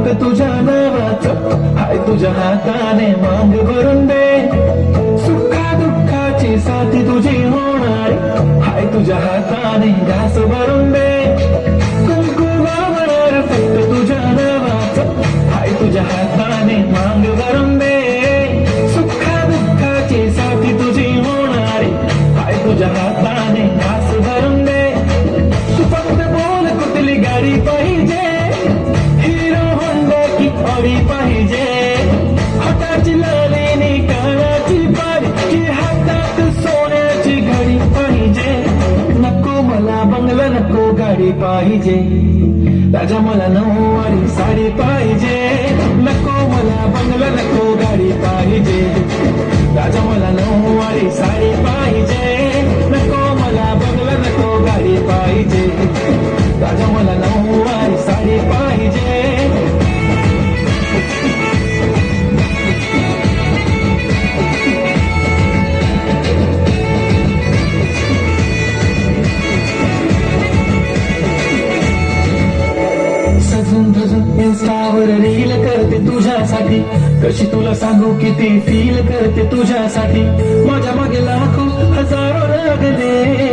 हक्क तुझ्या नावाच. हाय तुझ्या हाताने मांग भरून दे. सुखा दुःखाची साथी तुझी होणार हाय तुझ्या हाताने घास भरून साडी पाहिजे. राजा मला नऊवारी साडी पाहिजे. सजून धजून इन्स्टावर रील करते तुझ्यासाठी. कशी तुला सांगू किती फील करते तुझ्यासाठी. माझ्या मागे लाखो हजारो लागले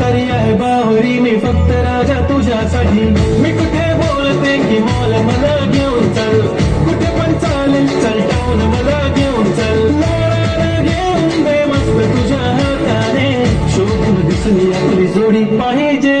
तरी आहे बावरी मी फक्त राजा तुझ्यासाठी. मी कुठे बोलते की मॉल मला घेऊन चल. कुठे पण चालेल चल टाऊन मला घेऊन चल. घेऊन दे मस्त तुझ्या हाताने. शोधून दिसली आपली जोडी पाहिजे.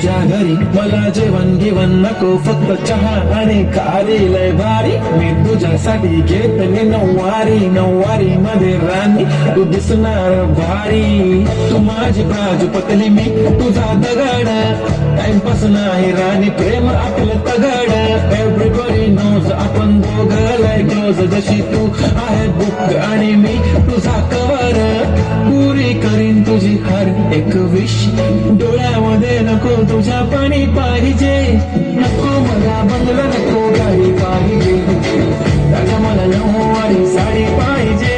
तुझ्या घरी मला जेवण घेवण नको फक्त चहा आणि खारी लय भारी. मी तुझ्यासाठी घेत मी नऊवारी नऊवारी मध्ये राणी तू दिसणार भारी. तू माझी बाजू पतली मी तुझा दगड. टाइमपास नाही राणी प्रेम आपलं तगड. एव्हरीबडी आपण दोघं लाईक जशी तू आहे बुक आणि मी तुझा कवर पुरी करीन तुझी हर एक विश डोळ्यामध्ये नको तुझ्या पाणी पाहिजे. नको मला बंगला नको गाडी पाहिजे. राजा मला नऊवारी साडी पाहिजे.